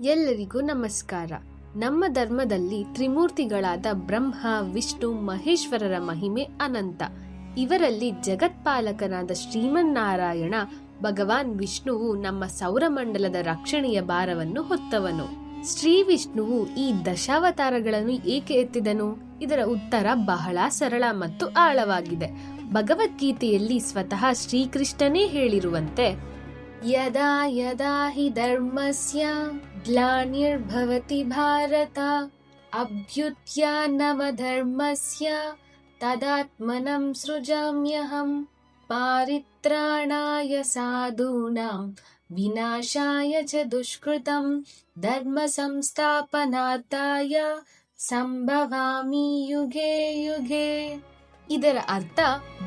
ಎಲ್ಲರಿಗೂ ನಮಸ್ಕಾರ. ನಮ್ಮ ಧರ್ಮದಲ್ಲಿ ತ್ರಿಮೂರ್ತಿಗಳಾದ ಬ್ರಹ್ಮ, ವಿಷ್ಣು, ಮಹೇಶ್ವರರ ಮಹಿಮೆ ಅನಂತ. ಇವರಲ್ಲಿ ಜಗತ್ಪಾಲಕನಾದ ಶ್ರೀಮನ್ನಾರಾಯಣ, ಭಗವಾನ್ ವಿಷ್ಣುವು ನಮ್ಮ ಸೌರಮಂಡಲದ ರಕ್ಷಣೆಯ ಭಾರವನ್ನು ಹೊತ್ತವನು. ಶ್ರೀ ವಿಷ್ಣುವು ಈ ದಶಾವತಾರಗಳನ್ನು ಏಕೆ ಎತ್ತಿದನು? ಇದರ ಉತ್ತರ ಬಹಳ ಸರಳ ಮತ್ತು ಆಳವಾಗಿದೆ. ಭಗವದ್ಗೀತೆಯಲ್ಲಿ ಸ್ವತಃ ಶ್ರೀಕೃಷ್ಣನೇ ಹೇಳಿರುವಂತೆ ಯದಾ ಯದಾ ಹಿ ಧರ್ಮಸ್ಯ ಗ್ಲಾನಿರ್ಭವತಿ ಭಾರತ ಅಭ್ಯುತ್ಥಾನಮಧರ್ಮಸ್ಯ ತದಾತ್ಮನಂ ಸೃಜಾಮ್ಯಹಂ ಪಾರಿತ್ರಾಣಾಯ ಸಾಧೂನಾಂ ವಿನಾಶಾಯ ಚ ದುಷ್ಕೃತಂ ಧರ್ಮ ಸಂಸ್ಥಾಪನಾರ್ಥಾಯ ಸಂಭವಾಮಿ ಯುಗೆ ಯುಗೆ ಇದರ ಅರ್ಥ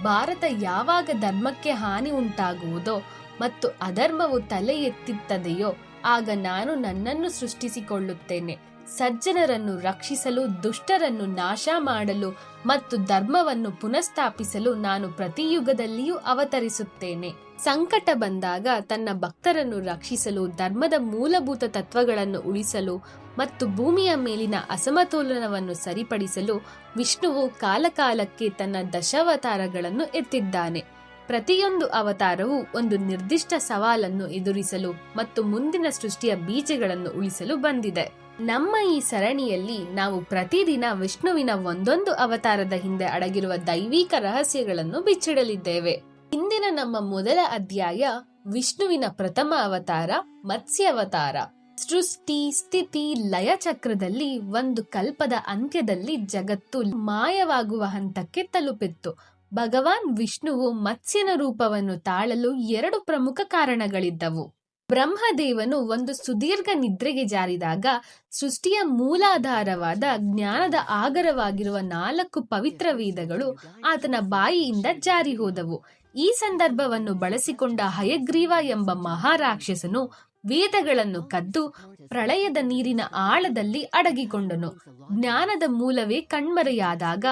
ಭಾರತ ಯಾವಾಗ ಧರ್ಮಕ್ಕೆ ಹಾನಿ ಉಂಟಾಗುವುದೋ ಮತ್ತು ಅಧರ್ಮವು ತಲೆ ಎತ್ತಿತ್ತದೆಯೋ ಆಗ ನಾನು ನನ್ನನ್ನು ಸೃಷ್ಟಿಸಿಕೊಳ್ಳುತ್ತೇನೆ. ಸಜ್ಜನರನ್ನು ರಕ್ಷಿಸಲು, ದುಷ್ಟರನ್ನು ನಾಶ ಮಾಡಲು ಮತ್ತು ಧರ್ಮವನ್ನು ಪುನಃಸ್ಥಾಪಿಸಲು ನಾನು ಪ್ರತಿ ಯುಗದಲ್ಲಿಯೂ ಅವತರಿಸುತ್ತೇನೆ. ಸಂಕಟ ಬಂದಾಗ ತನ್ನ ಭಕ್ತರನ್ನು ರಕ್ಷಿಸಲು, ಧರ್ಮದ ಮೂಲಭೂತ ತತ್ವಗಳನ್ನು ಉಳಿಸಲು ಮತ್ತು ಭೂಮಿಯ ಮೇಲಿನ ಅಸಮತೋಲನವನ್ನು ಸರಿಪಡಿಸಲು ವಿಷ್ಣುವು ಕಾಲಕಾಲಕ್ಕೆ ತನ್ನ ದಶಾವತಾರಗಳನ್ನು ಎತ್ತಿದ್ದಾನೆ. ಪ್ರತಿಯೊಂದು ಅವತಾರವು ಒಂದು ನಿರ್ದಿಷ್ಟ ಸವಾಲನ್ನು ಎದುರಿಸಲು ಮತ್ತು ಮುಂದಿನ ಸೃಷ್ಟಿಯ ಬೀಜಗಳನ್ನು ಉಳಿಸಲು ಬಂದಿದೆ. ನಮ್ಮ ಈ ಸರಣಿಯಲ್ಲಿ ನಾವು ಪ್ರತಿದಿನ ವಿಷ್ಣುವಿನ ಒಂದೊಂದು ಅವತಾರದ ಹಿಂದೆ ಅಡಗಿರುವ ದೈವಿಕ ರಹಸ್ಯಗಳನ್ನು ಬಿಚ್ಚಿಡಲಿದ್ದೇವೆ. ಇಂದಿನ ನಮ್ಮ ಮೊದಲ ಅಧ್ಯಾಯ ವಿಷ್ಣುವಿನ ಪ್ರಥಮ ಅವತಾರ, ಮತ್ಸ್ಯ ಅವತಾರ. ಸೃಷ್ಟಿ, ಸ್ಥಿತಿ ಲಯ ಚಕ್ರದಲ್ಲಿ ಒಂದು ಕಲ್ಪದ ಅಂತ್ಯದಲ್ಲಿ ಜಗತ್ತು ಮಾಯವಾಗುವ ಹಂತಕ್ಕೆ ತಲುಪಿತ್ತು. ಭಗವಾನ್ ವಿಷ್ಣುವು ಮತ್ಸ್ಯನ ರೂಪವನ್ನು ತಾಳಲು ಎರಡು ಪ್ರಮುಖ ಕಾರಣಗಳಿದ್ದವು. ಬ್ರಹ್ಮದೇವನು ಒಂದು ಸುದೀರ್ಘ ನಿದ್ರೆಗೆ ಜಾರಿದಾಗ ಸೃಷ್ಟಿಯ ಮೂಲಾಧಾರವಾದ ಜ್ಞಾನದ ಆಗರವಾಗಿರುವ ನಾಲ್ಕು ಪವಿತ್ರ ವೇದಗಳು ಆತನ ಬಾಯಿಯಿಂದ ಜಾರಿ ಹೋದವು. ಈ ಸಂದರ್ಭವನ್ನು ಬಳಸಿಕೊಂಡ ಹಯಗ್ರೀವ ಎಂಬ ಮಹಾರಾಕ್ಷಸನು ವೇದಗಳನ್ನು ಕದ್ದು ಪ್ರಳಯದ ನೀರಿನ ಆಳದಲ್ಲಿ ಅಡಗಿಕೊಂಡನು. ಜ್ಞಾನದ ಮೂಲವೇ ಕಣ್ಮರೆಯಾದಾಗ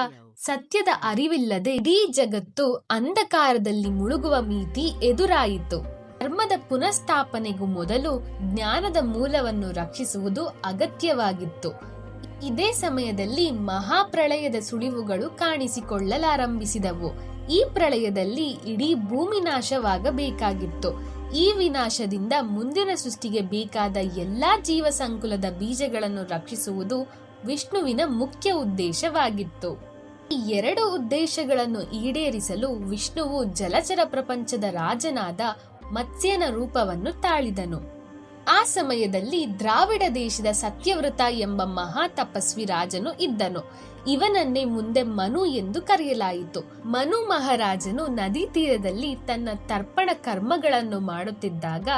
ಸತ್ಯದ ಅರಿವಿಲ್ಲದೆ ಇಡೀ ಜಗತ್ತು ಅಂಧಕಾರದಲ್ಲಿ ಮುಳುಗುವ ಮಿತಿ ಎದುರಾಯಿತು. ಧರ್ಮದ ಪುನಃಸ್ಥಾಪನೆಗೂ ಮೊದಲು ಜ್ಞಾನದ ಮೂಲವನ್ನು ರಕ್ಷಿಸುವುದು ಅಗತ್ಯವಾಗಿತ್ತು. ಇದೇ ಸಮಯದಲ್ಲಿ ಮಹಾಪ್ರಳಯದ ಸುಳಿವುಗಳು ಕಾಣಿಸಿಕೊಳ್ಳಲಾರಂಭಿಸಿದವು. ಈ ಪ್ರಳಯದಲ್ಲಿ ಇಡೀ ಭೂಮಿ ನಾಶವಾಗಬೇಕಾಗಿತ್ತು. ಈ ವಿನಾಶದಿಂದ ಮುಂದಿನ ಸೃಷ್ಟಿಗೆ ಬೇಕಾದ ಎಲ್ಲಾ ಜೀವ ಸಂಕುಲದ ಬೀಜಗಳನ್ನು ರಕ್ಷಿಸುವುದು ವಿಷ್ಣುವಿನ ಮುಖ್ಯ ಉದ್ದೇಶವಾಗಿತ್ತು. ಈ ಎರಡು ಉದ್ದೇಶಗಳನ್ನು ಈಡೇರಿಸಲು ವಿಷ್ಣುವು ಜಲಚರ ಪ್ರಪಂಚದ ರಾಜನಾದ ಮತ್ಸ್ಯನ ರೂಪವನ್ನು ತಾಳಿದನು. ಆ ಸಮಯದಲ್ಲಿ ದ್ರಾವಿಡ ದೇಶದ ಸತ್ಯವ್ರತ ಎಂಬ ಮಹಾ ತಪಸ್ವಿ ರಾಜನು ಇದ್ದನು. ಇವನನ್ನೇ ಮುಂದೆ ಮನು ಎಂದು ಕರೆಯಲಾಯಿತು. ಮನು ಮಹಾರಾಜನು ನದಿ ತೀರದಲ್ಲಿ ತನ್ನ ತರ್ಪಣ ಕರ್ಮಗಳನ್ನು ಮಾಡುತ್ತಿದ್ದಾಗ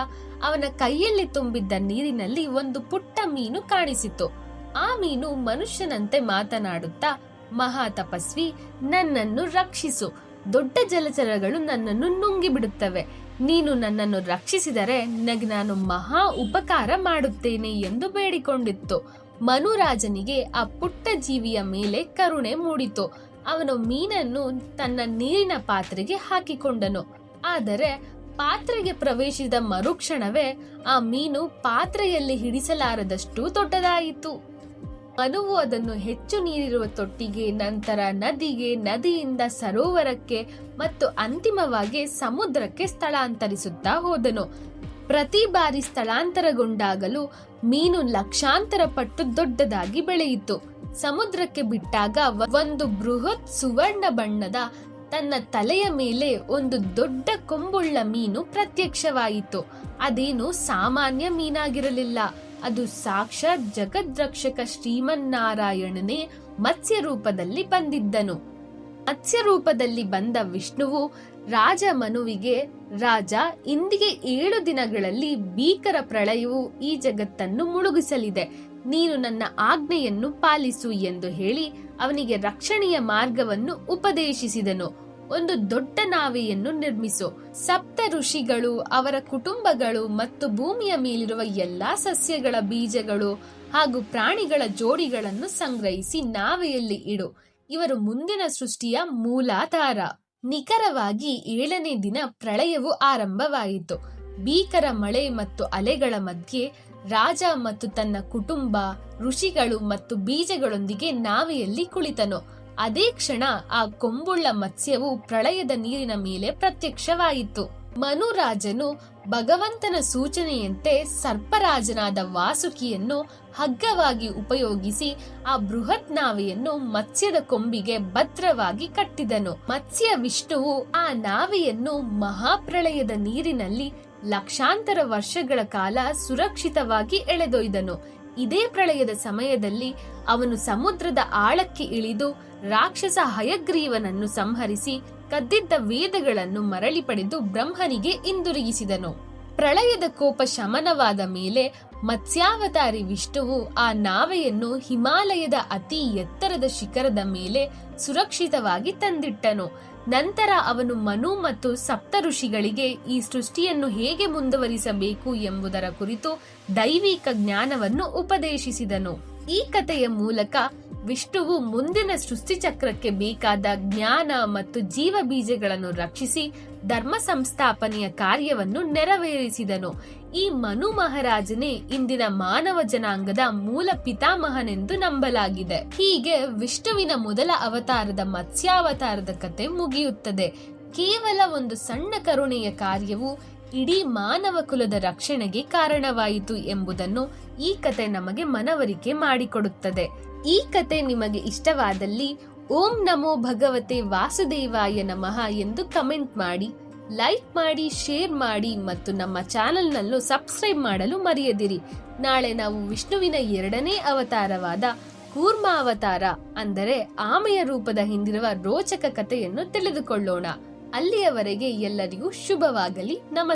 ಅವನ ಕೈಯಲ್ಲಿ ತುಂಬಿದ್ದ ನೀರಿನಲ್ಲಿ ಒಂದು ಪುಟ್ಟ ಮೀನು ಕಾಣಿಸಿತು. ಆ ಮೀನು ಮನುಷ್ಯನಂತೆ ಮಾತನಾಡುತ್ತಾ ಮಹಾ ತಪಸ್ವಿ ನನ್ನನ್ನು ರಕ್ಷಿಸು. ದೊಡ್ಡ ಜಲಚರಗಳು ನನ್ನನ್ನು ನುಂಗಿ ಬಿಡುತ್ತವೆ ನೀನು ನನ್ನನ್ನು ರಕ್ಷಿಸಿದರೆ ನನಗೆ ನಾನು ಮಹಾ ಉಪಕಾರ ಮಾಡುತ್ತೇನೆ ಎಂದು ಬೇಡಿಕೊಂಡಿತ್ತು. ಮನುರಾಜನಿಗೆ ಆ ಪುಟ್ಟ ಜೀವಿಯ ಮೇಲೆ ಕರುಣೆ ಮೂಡಿತು. ಅವನು ಮೀನನ್ನು ತನ್ನ ನೀರಿನ ಪಾತ್ರೆಗೆ ಹಾಕಿಕೊಂಡನು. ಆದರೆ ಪಾತ್ರೆಗೆ ಪ್ರವೇಶಿಸಿದ ಮರುಕ್ಷಣವೇ ಆ ಮೀನು ಪಾತ್ರೆಯಲ್ಲಿ ಹಿಡಿಸಲಾರದಷ್ಟು ದೊಡ್ಡದಾಯಿತು. ಮನುವು ಅದನ್ನು ಹೆಚ್ಚು ನೀರಿರುವ ತೊಟ್ಟಿಗೆ, ನಂತರ ನದಿಗೆ, ನದಿಯಿಂದ ಸರೋವರಕ್ಕೆ ಮತ್ತು ಅಂತಿಮವಾಗಿ ಸಮುದ್ರಕ್ಕೆ ಸ್ಥಳಾಂತರಿಸುತ್ತಾ ಹೋದನು. ಪ್ರತಿ ಬಾರಿ ಸ್ಥಳಾಂತರಗೊಂಡಾಗಲೂ ಮೀನು ಲಕ್ಷಾಂತರ ಪಟ್ಟು ದೊಡ್ಡದಾಗಿ ಬೆಳೆಯಿತು. ಸಮುದ್ರಕ್ಕೆ ಬಿಟ್ಟಾಗ ಒಂದು ಬೃಹತ್ ಸುವರ್ಣ ಬಣ್ಣದ ತನ್ನ ತಲೆಯ ಮೇಲೆ ಒಂದು ದೊಡ್ಡ ಕೊಂಬುಳ್ಳ ಮೀನು ಪ್ರತ್ಯಕ್ಷವಾಯಿತು. ಅದೇನು ಸಾಮಾನ್ಯ ಮೀನಾಗಿರಲಿಲ್ಲ. ಅದು ಸಾಕ್ಷಾತ್ ಜಗದ್ರಕ್ಷಕ ಶ್ರೀಮನ್ನಾರಾಯಣನೇ ಮತ್ಸ್ಯ ರೂಪದಲ್ಲಿ ಬಂದಿದ್ದನು. ಮತ್ಸ್ಯ ರೂಪದಲ್ಲಿ ಬಂದ ವಿಷ್ಣುವು ರಾಜ ಮನುವಿಗೆ, ರಾಜ ಇಂದಿಗೆ ಏಳು ದಿನಗಳಲ್ಲಿ ಭೀಕರ ಪ್ರಳಯವು ಈ ಜಗತ್ತನ್ನು ಮುಳುಗಿಸಲಿದೆ. ನೀನು ನನ್ನ ಆಜ್ಞೆಯನ್ನು ಪಾಲಿಸು ಎಂದು ಹೇಳಿ ಅವನಿಗೆ ರಕ್ಷಣೆಯ ಮಾರ್ಗವನ್ನು ಉಪದೇಶಿಸಿದನು. ಒಂದು ದೊಡ್ಡ ನಾವೆಯನ್ನು ನಿರ್ಮಿಸು. ಸಪ್ತ ಋಷಿಗಳು, ಅವರ ಕುಟುಂಬಗಳು ಮತ್ತು ಭೂಮಿಯ ಮೇಲಿರುವ ಎಲ್ಲಾ ಸಸ್ಯಗಳ ಬೀಜಗಳು ಹಾಗೂ ಪ್ರಾಣಿಗಳ ಜೋಡಿಗಳನ್ನು ಸಂಗ್ರಹಿಸಿ ನಾವೆಯಲ್ಲಿ ಇಡು. ಇವರು ಮುಂದಿನ ಸೃಷ್ಟಿಯ ಮೂಲಾಧಾರ. ನಿಖರವಾಗಿ ಏಳನೇ ದಿನ ಪ್ರಳಯವು ಆರಂಭವಾಯಿತು. ಭೀಕರ ಮಳೆ ಮತ್ತು ಅಲೆಗಳ ಮಧ್ಯೆ ರಾಜ ಮತ್ತು ತನ್ನ ಕುಟುಂಬ, ಋಷಿಗಳು ಮತ್ತು ಬೀಜಗಳೊಂದಿಗೆ ನಾವೆಯಲ್ಲಿ ಕುಳಿತನು. ಅದೇ ಕ್ಷಣ ಆ ಕೊಂಬುಳ್ಳ ಮತ್ಸ್ಯವು ಪ್ರಳಯದ ನೀರಿನ ಮೇಲೆ ಪ್ರತ್ಯಕ್ಷವಾಯಿತು. ಮನುರಾಜನು ಭಗವಂತನ ಸೂಚನೆಯಂತೆ ಸರ್ಪರಾಜನಾದ ವಾಸುಕಿಯನ್ನು ಹಗ್ಗವಾಗಿ ಉಪಯೋಗಿಸಿ ಆ ಬೃಹತ್ ನಾವೆಯನ್ನು ಮತ್ಸ್ಯದ ಕೊಂಬಿಗೆ ಭದ್ರವಾಗಿ ಕಟ್ಟಿದನು. ಮತ್ಸ್ಯ ವಿಷ್ಣುವು ಆ ನಾವೆಯನ್ನು ಮಹಾಪ್ರಳಯದ ನೀರಿನಲ್ಲಿ ಲಕ್ಷಾಂತರ ವರ್ಷಗಳ ಕಾಲ ಸುರಕ್ಷಿತವಾಗಿ ಎಳೆದೊಯ್ದನು. ಇದೇ ಪ್ರಳಯದ ಸಮಯದಲ್ಲಿ ಅವನು ಸಮುದ್ರದ ಆಳಕ್ಕೆ ಇಳಿದು ರಾಕ್ಷಸ ಹಯಗ್ರೀವನನ್ನು ಸಂಹರಿಸಿ ಕದ್ದಿದ್ದ ವೇದಗಳನ್ನು ಮರಳಿ ಪಡೆದು ಬ್ರಹ್ಮನಿಗೆ ಹಿಂದಿರುಗಿಸಿದನು. ಪ್ರಳಯದ ಕೋಪ ಶಮನವಾದ ಮೇಲೆ ಮತ್ಸ್ಯಾವತಾರಿ ವಿಷ್ಣುವು ಆ ನಾವೆಯನ್ನು ಹಿಮಾಲಯದ ಅತಿ ಎತ್ತರದ ಶಿಖರದ ಮೇಲೆ ಸುರಕ್ಷಿತವಾಗಿ ತಂದಿಟ್ಟನು. ನಂತರ ಅವನು ಮನು ಮತ್ತು ಸಪ್ತ ಋಷಿಗಳಿಗೆ ಈ ಸೃಷ್ಟಿಯನ್ನು ಹೇಗೆ ಮುಂದುವರಿಸಬೇಕು ಎಂಬುದರ ಕುರಿತು ದೈವಿಕ ಜ್ಞಾನವನ್ನು ಉಪದೇಶಿಸಿದನು. ಈ ಕಥೆಯ ಮೂಲಕ ವಿಷ್ಣುವು ಮುಂದಿನ ಸೃಷ್ಟಿಚಕ್ರಕ್ಕೆ ಬೇಕಾದ ಜ್ಞಾನ ಮತ್ತು ಜೀವ ಬೀಜಗಳನ್ನು ರಕ್ಷಿಸಿ ಧರ್ಮ ಸಂಸ್ಥಾಪನೆಯ ಕಾರ್ಯವನ್ನು ನೆರವೇರಿಸಿದನು. ಈ ಮನು ಮಹಾರಾಜನೇ ಇಂದಿನ ಮಾನವ ಜನಾಂಗದ ಮೂಲ ಪಿತಾಮಹನೆಂದು ನಂಬಲಾಗಿದೆ. ಹೀಗೆ ವಿಷ್ಣುವಿನ ಮೊದಲ ಅವತಾರದ ಮತ್ಸ್ಯಾವತಾರದ ಕತೆ ಮುಗಿಯುತ್ತದೆ. ಕೇವಲ ಒಂದು ಸಣ್ಣ ಕರುಣೆಯ ಕಾರ್ಯವು ಇಡೀ ಮಾನವ ಕುಲದ ರಕ್ಷಣೆಗೆ ಕಾರಣವಾಯಿತು ಎಂಬುದನ್ನು ಈ ಕತೆ ನಮಗೆ ಮನವರಿಕೆ ಮಾಡಿಕೊಡುತ್ತದೆ. ಈ ಕತೆ ನಿಮಗೆ ಇಷ್ಟವಾದಲ್ಲಿ ಓಂ ನಮೋ ಭಗವತೆ ವಾಸುದೇವಾಯ ನಮಃ ಎಂದು ಕಮೆಂಟ್ ಮಾಡಿ, ಲೈಕ್ ಮಾಡಿ, ಶೇರ್ ಮಾಡಿ ಮತ್ತು ನಮ್ಮ ಚಾನೆಲ್ನಲ್ಲೂ ಸಬ್ಸ್ಕ್ರೈಬ್ ಮಾಡಲು ಮರೆಯದಿರಿ. ನಾಳೆ ನಾವು ವಿಷ್ಣುವಿನ ಎರಡನೇ ಅವತಾರವಾದ ಕೂರ್ಮ ಅವತಾರ ಅಂದರೆ ಆಮೆಯ ರೂಪದ ಹಿಂದಿರುವ ರೋಚಕ ಕಥೆಯನ್ನು ತಿಳಿದುಕೊಳ್ಳೋಣ. ಅಲ್ಲಿಯವರೆಗೆ ಎಲ್ಲರಿಗೂ ಶುಭವಾಗಲಿ ನಮಸ್ಕಾರ